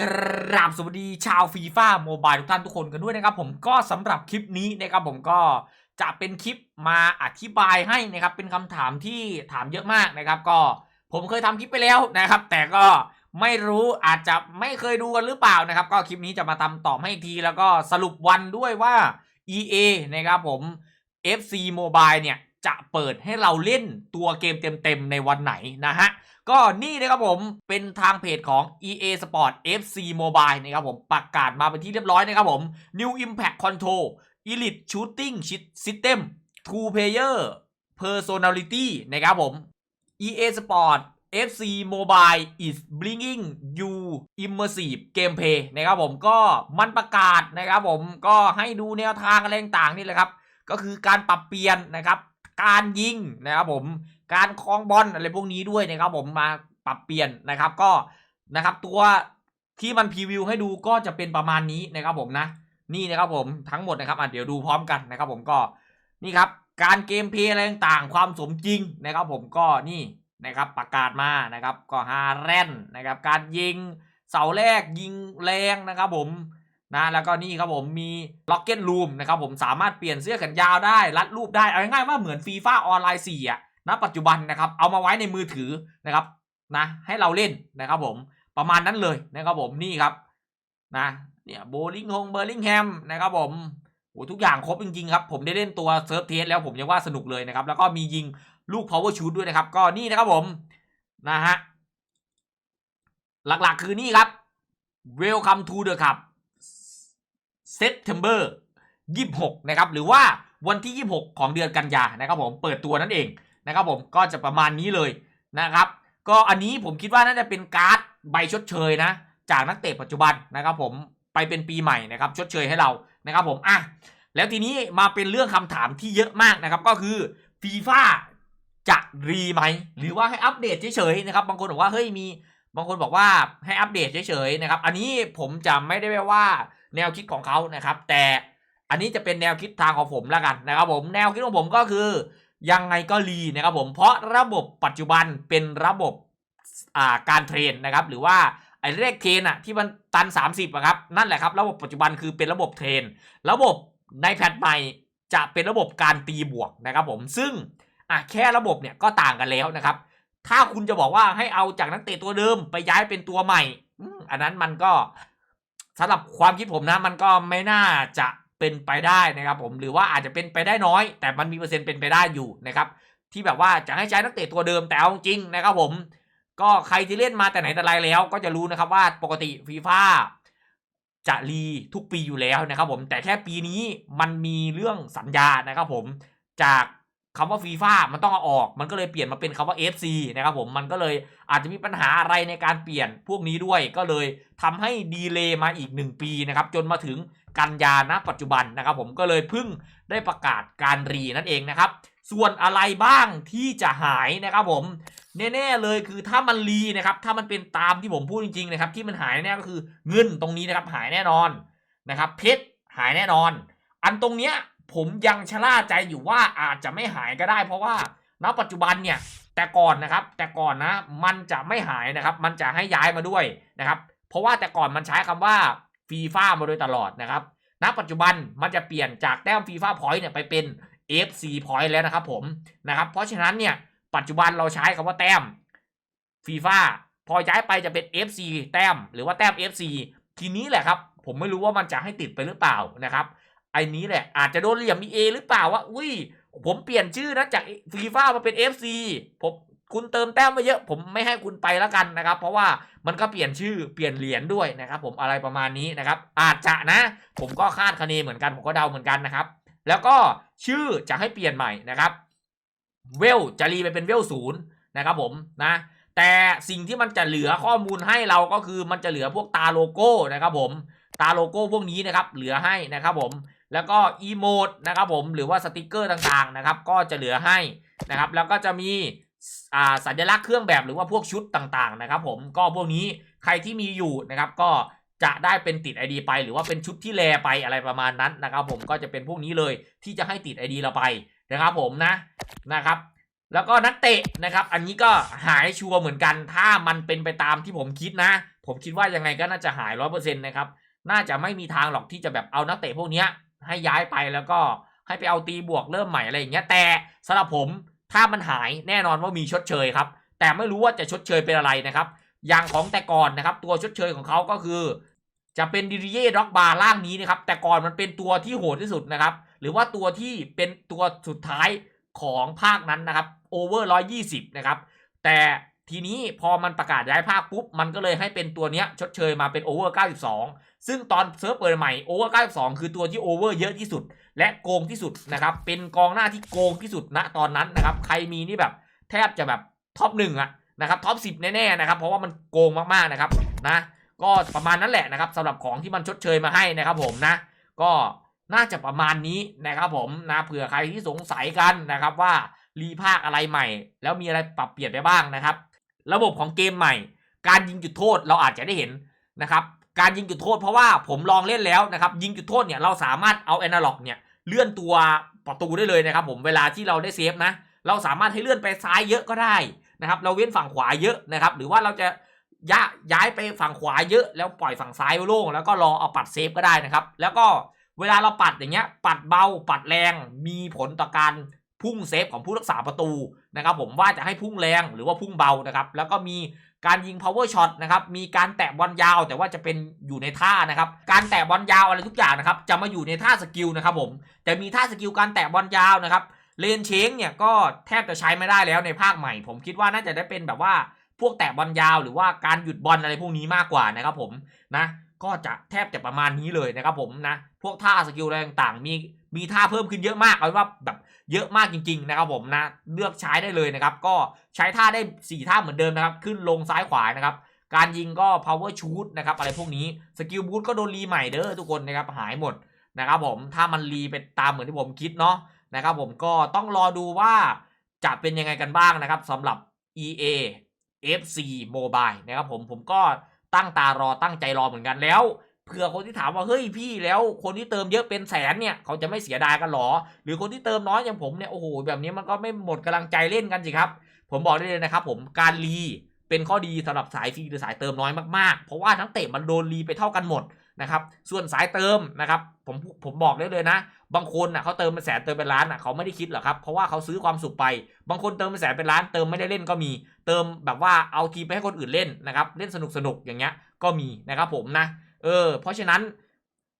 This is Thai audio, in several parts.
กราบสวัสดีชาวฟีฟ่าโมบายทุกท่านทุกคนกันด้วยนะครับผมก็สำหรับคลิปนี้นะครับผมก็จะเป็นคลิปมาอธิบายให้นะครับเป็นคำถามที่ถามเยอะมากนะครับ ก็ผมเคยทำคลิปไปแล้วนะครับ แต่ก็ไม่รู้อาจจะไม่เคยดูกันหรือเปล่านะครับ ก็คลิปนี้จะมาทำตอบให้อีกทีแล้วก็สรุปวันด้วยว่า EA นะครับผม FC Mobile เนี่ย จะเปิดให้เราเล่นตัวเกมเต็มๆ ในวันไหนนะฮะ ก็นี่นะครับผมเป็นทางเพจของ EA Sport FC Mobile นะครับผมประกาศมาเป็นที่เรียบร้อยนะครับผม New Impact Control Elite Shooting System Two Player Personality นะครับผม EA Sport FC Mobile is bringing you immersive gameplay นะครับผมก็มันประกาศนะครับผมก็ให้ดูแนวทางอะไรต่างๆนี่แหละครับ ก็คือการปรับเปลี่ยนนะครับ การยิงนะครับผมการคล้องบอลอะไรพวกนี้ด้วยนะครับผมมาปรับเปลี่ยนนะครับก็นะครับตัวที่มันพรีวิวให้ดูก็จะเป็นประมาณนี้นะครับผมนะนี่นะครับผมทั้งหมดนะครับอะเดี๋ยวดูพร้อมกันนะครับผมก็นี่ครับการเกมเพย์อะไรต่างๆ ความสมจริงนะครับผมก็นี่นะครับประกาศมานะครับก็ฮาแรนนะครับการยิงเสาแรกยิงแรงนะครับผม นะแล้วก็นี่ครับผมมีล็อกเก็ตรูมนะครับผมสามารถเปลี่ยนเสื้อแขนยาวได้ รัดรูปได้ เอาง่ายๆว่าเหมือนฟีฟ่าออนไลน์4อะณปัจจุบันนะครับ เอามาไว้ในมือถือนะครับนะให้เราเล่นนะครับผมประมาณนั้นเลยนะครับผมนี่ครับนะเนี่ยโบลิงฮงเบอร์ลิงแฮมนะครับผมโอ้ทุกอย่างครบจริงๆครับผมได้เล่นตัวเซิร์ฟเทสแล้วผมยังว่าสนุกเลยนะครับ แล้วก็มียิงลูก power shoot ด้วยนะครับ ก็นี่นะครับผมนะฮะหลักๆคือนี่ครับ welcome to the cup September 26 นะครับ หรือว่าวันที่ 26 ของเดือนกันยานะครับผมเปิดตัวนั่นเองนะครับผมก็จะประมาณนี้เลยนะครับ ก็อันนี้ผมคิดว่าน่าจะเป็นการ์ดใบชดเชยนะ จากนักเตะปัจจุบันนะครับผมไปเป็นปีใหม่นะครับชดเชยให้เรานะครับผมอะแล้วทีนี้มาเป็นเรื่องคำถามที่เยอะมากนะครับ ก็คือฟีฟ่าจะรีไหม หรือว่าให้อัปเดตเฉยๆนะครับ บางคนบอกว่าเฮ้ยมี บางคนบอกว่าให้อัปเดตเฉยๆนะครับ อันนี้ผมจะไม่ได้ว่า แนวคิดของเขานะครับ แต่อันนี้จะเป็นแนวคิดทางของผมแล้วกันนะครับผมแนวคิดของผมก็คือ ยังไงก็รีนะครับผมเพราะระบบปัจจุบันเป็นระบบาการเทรนนะครับ หรือว่าไอ้เลขเทรนอะที่มันตัน 30อะครับนั่นแหละครับระบบปัจจุบันคือเป็นระบบเทรน ระบบในแพทใหม่จะเป็นระบบการตีบวกนะครับผมซึ่งอะแค่ระบบเนี่ยก็ต่างกันแล้วนะครับ ถ้าคุณจะบอกว่าให้เอาจากนักเตะตัวเดิมไปย้ายเป็นตัวใหม่ อันนั้นมันก็ สำหรับความคิดผมนะมันก็ไม่น่าจะเป็นไปได้นะครับผมหรือว่าอาจจะเป็นไปได้น้อย แต่มันมีเปอร์เซ็นต์เป็นไปได้อยู่นะครับที่แบบว่าจะให้ใช้นักเตะตัวเดิมแต่เอาจริงนะครับผม ก็ใครที่เล่นมาแต่ไหนแต่ไรแล้ว ก็จะรู้นะครับว่าปกติฟีฟ่าจะรีทุกปีอยู่แล้วนะครับผมแต่แค่ปีนี้มันมีเรื่องสัญญานะครับผมจาก คำว่าฟีฟ่ามันต้องเอาออก มันก็เลยเปลี่ยนมาเป็นคำว่า FC นะครับผมมันก็เลยอาจจะมีปัญหาอะไรในการเปลี่ยนพวกนี้ด้วย ก็เลยทำให้ดีเลย์มาอีก 1 ปีนะครับจนมาถึงกันยาณปัจจุบันนะครับผมก็เลยพิ่งได้ประกาศการรีนั่นเองนะครับ ส่วนอะไรบ้างที่จะหายนะครับผมแน่ๆเลยคือถ้ามันรีนะครับถ้ามันเป็นตามที่ผมพูดจริงๆนะครับที่มันหายแน่ก็คือเงินตรงนี้นะครับหายแน่นอนนะครับเพชรหายแน่นอน อันตรงเนี้ย ผมยังชะล่าใจอยู่ว่าอาจจะไม่หายก็ได้ เพราะว่าณปัจจุบันเนี่ยแต่ก่อนนะครับ แต่ก่อนนะมันจะไม่หายนะครับ มันจะให้ย้ายมาด้วยนะครับ เพราะว่าแต่ก่อนมันใช้คำว่าฟีฟ่ามาโดยตลอดนะครับณปัจจุบันมันจะเปลี่ยนจากแต้มฟีฟ่าพอยต์เนี่ยไปเป็น FC point แล้วนะครับผมนะครับ เพราะฉะนั้นเนี่ยปัจจุบันเราใช้คำว่าแต้มฟีฟ่าพอย้ายไปจะเป็น FC แต้มหรือว่าแต้ม FC ทีนี้แหละครับ ผมไม่รู้ว่ามันจะให้ติดไปหรือเปล่านะครับ ไอ้นี้แหละอาจจะโดนเหลี่ยม EA หรือเปล่าว่าอุ้ย ผมเปลี่ยนชื่อนะจากฟีฟ่ามาเป็น FC ผมคุณเติมแต้มมาเยอะ ผมไม่ให้คุณไปแล้วกันนะครับ เพราะว่ามันก็เปลี่ยนชื่อเปลี่ยนเหรียญด้วยนะครับ ผมอะไรประมาณนี้นะครับ อาจจะนะ ผมก็คาดคะเนเหมือนกันผมก็เดาเหมือนกันนะครับ แล้วก็ชื่อจะให้เปลี่ยนใหม่นะครับ เวลจะรีไปเป็นเวลศูนย์นะครับ ผมนะแต่สิ่งที่มันจะเหลือข้อมูลให้เราก็คือมันจะเหลือพวกตาโลโก้นะครับ ผมตาโลโก้พวกนี้นะครับ เหลือให้นะครับ ผม แล้วก็อีโมดนะครับผมหรือว่าสติกเกอร์ต่างๆนะครับก็จะเหลือให้นะครับแล้วก็จะมีอ่าสัญลักษณ์เครื่องแบบหรือว่าพวกชุดต่างๆนะครับผมก็พวกนี้ใครที่มีอยู่นะครับก็จะได้เป็นติด ID ไป หรือว่าเป็นชุดที่แลไปอะไรประมาณนั้นนะครับผมก็จะเป็นพวกนี้เลยที่จะให้ติด ID เราไปนะครับผมนะนะครับ แล้วก็นักเตะนะครับ อันนี้ก็หายชัวร์เหมือนกัน ถ้ามันเป็นไปตามที่ผมคิดนะ ผมคิดว่ายังไงก็น่าจะหายร้อยเปอร์เซ็นต์นะครับน่าจะไม่มีทางหรอกที่จะแบบเอานักเตะพวกเนี้ย ให้ย้ายไปแล้วก็ให้ไปเอาตีบวกเริ่มใหม่อะไรอย่างเงี้ยแต่สำหรับผมถ้ามันหายแน่นอนว่ามีชดเชยครับ แต่ไม่รู้ว่าจะชดเชยเป็นอะไรนะครับ อย่างของแต่ก่อนนะครับ ตัวชดเชยของเขาก็คือ จะเป็นดิริเย่ด็อกบาร์ล่างนี้นะครับ แต่ก่อนมันเป็นตัวที่โหดที่สุดนะครับ หรือว่าตัวที่เป็นตัวสุดท้ายของภาคนั้นนะครับโอเวอร์ร้อยี่สิบนะครับ แต่ ทีนี้พอมันประกาศย้ายภาคปุ๊บ มันก็เลยให้เป็นตัวเนี้ยชดเชยมาเป็นโอเวอร์92 ซึ่งตอนเซิร์ฟเปิดใหม่โอเวอร์92 คือตัวที่โอเวอร์เยอะที่สุด และโกงที่สุดนะครับ เป็นกองหน้าที่โกงที่สุดณตอนนั้นนะครับ ใครมีนี่แบบแทบจะแบบท็อปหนึ่งอะนะครับท็อปสิแน่ๆนะครับ เพราะว่ามันโกงมากๆนะครับนะก็ประมาณนั้นแหละนะครับสำหรับของที่มันชดเชยมาให้นะครับผมนะ ก็น่าจะประมาณนี้นะครับผมนะเผื่อใครที่สงสัยกันนะครับว่ารีภาคอะไรใหม่ แล้วมีอะไรปรับเปลี่ยนไปบ้างนะครับ ระบบของเกมใหม่ การยิงจุดโทษเราอาจจะได้เห็นนะครับการยิงจุดโทษเพราะว่าผมลองเล่นแล้วนะครับยิงจุดโทษเนี่ยเราสามารถเอาแอนาล็อกเนี่ยเลื่อนตัวประตูได้เลยนะครับผมเวลาที่เราได้เซฟนะเราสามารถให้เลื่อนไปซ้ายเยอะก็ได้นะครับเราเว้นฝั่งขวาเยอะนะครับหรือว่าเราจะย้ายย้ายไปฝั่งขวาเยอะแล้วปล่อยฝั่งซ้ายโล่งแล้วก็รอเอาปัดเซฟก็ได้นะครับแล้วก็เวลาเราปัดอย่างเงี้ยปัดเบาปัดแรงมีผลต่อการ พุ่งเซฟของผู้รักษาประตูนะครับผมว่าจะให้พุ่งแรงหรือว่าพุ่งเบานะครับแล้วก็มีการยิง power shot นะครับมีการแตะบอลยาว แต่ว่าจะเป็นอยู่ในท่านะครับการแตะบอลยาวอะไรทุกอย่างนะครับจะมาอยู่ในท่าสกิลนะครับผมจะมีท่าสกิลการแตะบอลยาวนะครับเลนเชงเนี่ยก็แทบจะใช้ไม่ได้แล้วในภาคใหม่ ผมคิดว่าน่าจะได้เป็นแบบว่าพวกแตะบอลยาวหรือว่าการหยุดบอลอะไรพวกนี้มากกว่านะครับผมนะ ก็จะแทบจะประมาณนี้เลยนะครับผมนะ พวกท่าสกิลอะไรต่างๆ มีมีท่าเพิ่มขึ้นเยอะมากเอาว่าแบบเยอะมากจริง ๆ นะครับผมนะเลือกใช้ได้เลยนะครับ ก็ใช้ท่าได้ 4 ท่าเหมือนเดิมนะครับ ขึ้นลงซ้ายขวานะครับ การยิงก็ power shoot นะครับอะไรพวกนี้สกิลบูทก็โดนรีใหม่เด้อทุกคนนะครับหายหมดนะครับผมถ้ามันรีไปตามเหมือนที่ผมคิดเนาะนะครับผมก็ต้องรอดูว่าจะเป็นยังไงกันบ้างนะครับสำหรับ EA FC Mobile นะครับผมผมก็ ตั้งตารอตั้งใจรอเหมือนกันแล้วเผื่อคนที่ถามว่าเฮ้ยพี่แล้วคนที่เติมเยอะเป็นแสนเนี่ยเขาจะไม่เสียดายกันหรอ หรือคนที่เติมน้อยอย่างผมเนี่ยโอ้โหแบบนี้มันก็ไม่หมดกำลังใจเล่นกันสิครับ ผมบอกได้เลยนะครับผมการรีเป็นข้อดีสำหรับสายฟรีหรือสายเติมน้อยมากๆ เพราะว่าทั้งเตะมันโดนรีไปเท่ากันหมด นะครับส่วนสายเติมนะครับผมผมบอกได้เลยนะ บางคนน่ะเขาเติมเป็นแสนเติมเป็นล้านน่ะเขาไม่ได้คิดหรอกครับเพราะว่าเขาซื้อความสุขไป บางคนเติมเป็นแสนเป็นล้านเติมไม่ได้เล่นก็มี เติมแบบว่าเอาทีไปให้คนอื่นเล่นนะครับเล่นสนุกสนุกอย่างเงี้ยก็มีนะครับผมนะเออเพราะฉะนั้น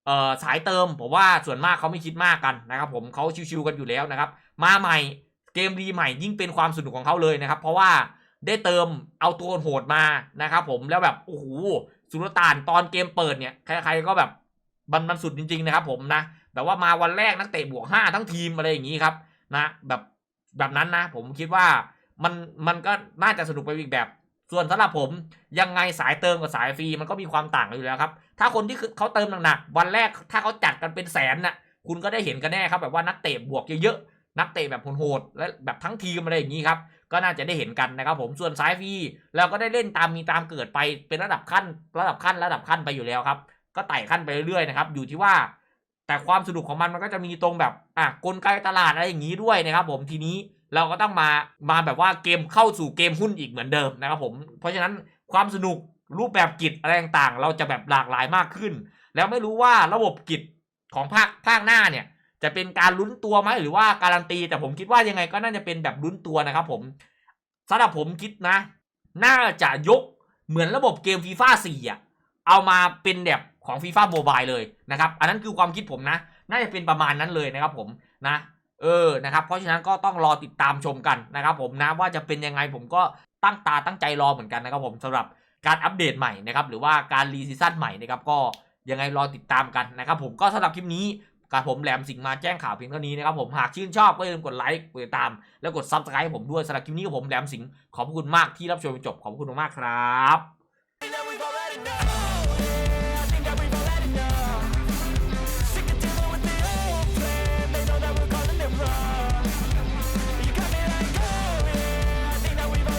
เอ่อสายเติมผมว่าส่วนมากเขาไม่คิดมากกันนะครับผมเขาชิวๆกันอยู่แล้วนะครับมาใหม่เกมรีใหม่ยิ่งเป็นความสนุกของเขาเลยนะครับ เพราะว่าได้เติมเอาตัวโหดมานะครับผมแล้วแบบโอ้โห สุลต่านตอนเกมเปิดเนี่ยใครๆก็แบบมันมันสุดจริง ๆ นะครับ ผมนะแบบว่ามาวันแรกนักเตะบวกห้าทั้งทีมอะไรอย่างนี้ครับ นะแบบแบบนั้นนะ ผมคิดว่ามันมันก็น่าจะสนุกไปอีกแบบ ส่วนสำหรับผมยังไงสายเติมกับสายฟรีมันก็มีความต่างกันอยู่แล้วครับ ถ้าคนที่เขาเติมหนักๆวันแรกถ้าเขาจัดกันเป็นแสนน่ะคุณก็ได้เห็นกันแน่ครับแบบว่านักเตะบวกเยอะๆนักเตะแบบโหดๆและแบบทั้งทีมอะไรอย่างนี้ครับ ก็น่าจะได้เห็นกันนะครับผมส่วนสายฟรีเราก็ได้เล่นตามมีตามเกิดไปเป็นระดับขั้น ระดับขั้นระดับขั้นไปอยู่แล้วครับ ก็ไต่ขั้นไปเรื่อยๆนะครับอยู่ที่ว่า แต่ความสนุกของมันมันก็จะมีตรงแบบอะกลไกตลาดอะไรอย่างนี้ด้วยนะครับ ผมทีนี้เราก็ต้องมามาแบบว่าเกมเข้าสู่เกมหุ้นอีกเหมือนเดิมนะครับผมเพราะฉะนั้นความสนุกรูปแบบกิจอะไรต่างๆ เราจะแบบหลากหลายมากขึ้น แล้วไม่รู้ว่าระบบกิจของภาคภาคหน้าเนี่ย จะเป็นการลุ้นตัวไหมหรือว่าการันตี แต่ผมคิดว่ายังไงก็น่าจะเป็นแบบลุ้นตัวนะครับผมสำหรับผมคิดนะ น่าจะยกเหมือนระบบเกมฟีฟ่า4อะเอามาเป็นแบบของฟีฟ่าโมบายเลยนะครับ อันนั้นคือความคิดผมนะ น่าจะเป็นประมาณนั้นเลยนะครับผมนะเออนะครับเพราะฉะนั้นก็ต้องรอติดตามชมกันนะครับผมนะว่าจะเป็นยังไงผมก็ตั้งตาตั้งใจรอเหมือนกันนะครับผมสำหรับการอัปเดตใหม่นะครับหรือว่าการรีซีซั่นใหม่นะครับก็ยังไงรอติดตามกันนะครับผมก็สำหรับคลิปนี้ กับผมแหลมสิงห์มาแจ้งข่าวเพียงเท่านี้นะครับผมหากชื่นชอบก็อย่าลืมกดไลค์กดติดตาม แล้วกดซับสไครต์ผมด้วยสำหรับคลิปนี้กับผมแหลมสิงห์ขอบคุณมากที่รับชมจนจบขอบคุณมากครับ